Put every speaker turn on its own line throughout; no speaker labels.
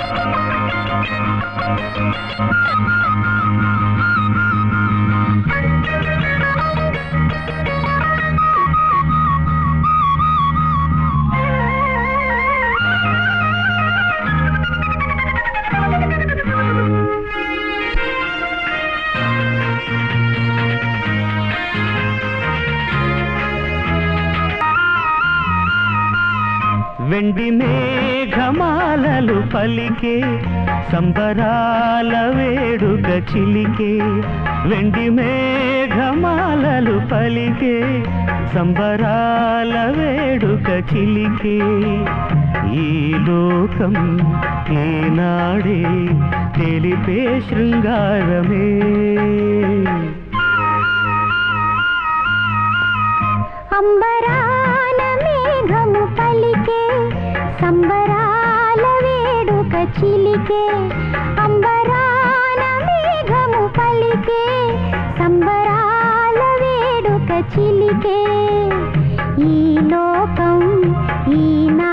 Thank you. వెండి మేఘమాలలు పలికే సంబరాల వేడుక చిలికే. వెండి మేఘమాలలు పలికే సంబరాల వేడుక చిలికే. ఈ లోకం ఏనాడే తెలిపే శృంగారమే.
అంబరా చిలికే అంబరాన మేఘము పలికే సంబరాల వేడుక చిలికే. ఈ లోకం ఈ నా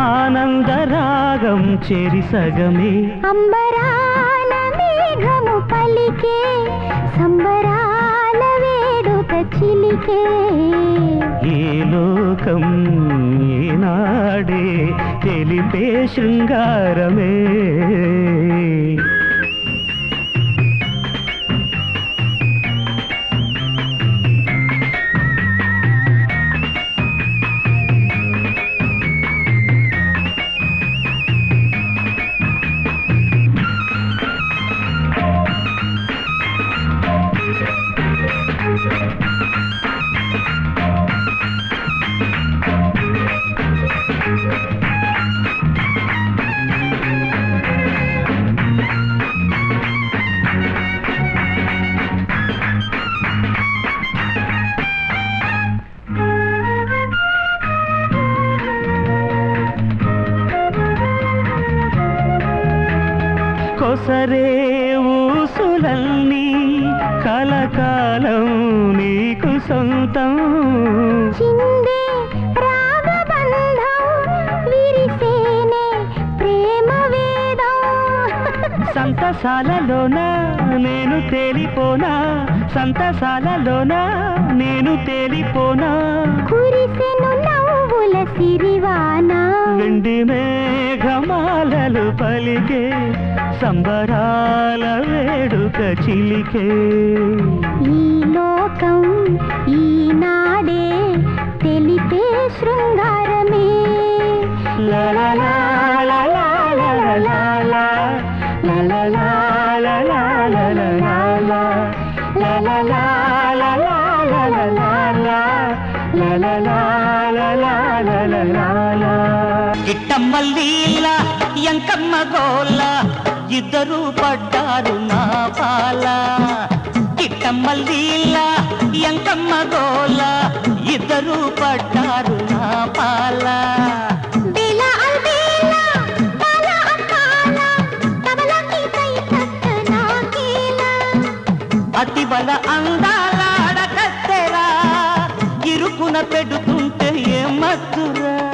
ఆనందరాగం చెరి సగమే.
అంబరాన మేఘము పలికే సంబరాల వేడుక చిలికే.
ఈ లోకం ఈనాడే తెలిపే శృంగారమే. కొసరే ఊసులన్నీ కలకాలం నీకు సొంతం. సంతసాలలోన నేను తేలిపోనా? సంతసాలలోన నేను తేలిపోనా?
కురిసెను నవ్వుల సిరివానా?
వెండి మేఘమాలలు పలికే సంబరాల వేడుక చిలికే
ఈ లోకం ఈనాడే తెలిపే శృంగారమే
లా లా వెంకమ్మ గోల ఇద్దరు పడ్డారు నా పాల. కిట్టమ్మ లీల ఎంకమ్మ గోల ఇద్దరు పడ్డారు నా పాల.
అతి బల అందాలాడకత్తెరా ఇరుకున పెడుతుంటే
ఏ మత్తురా.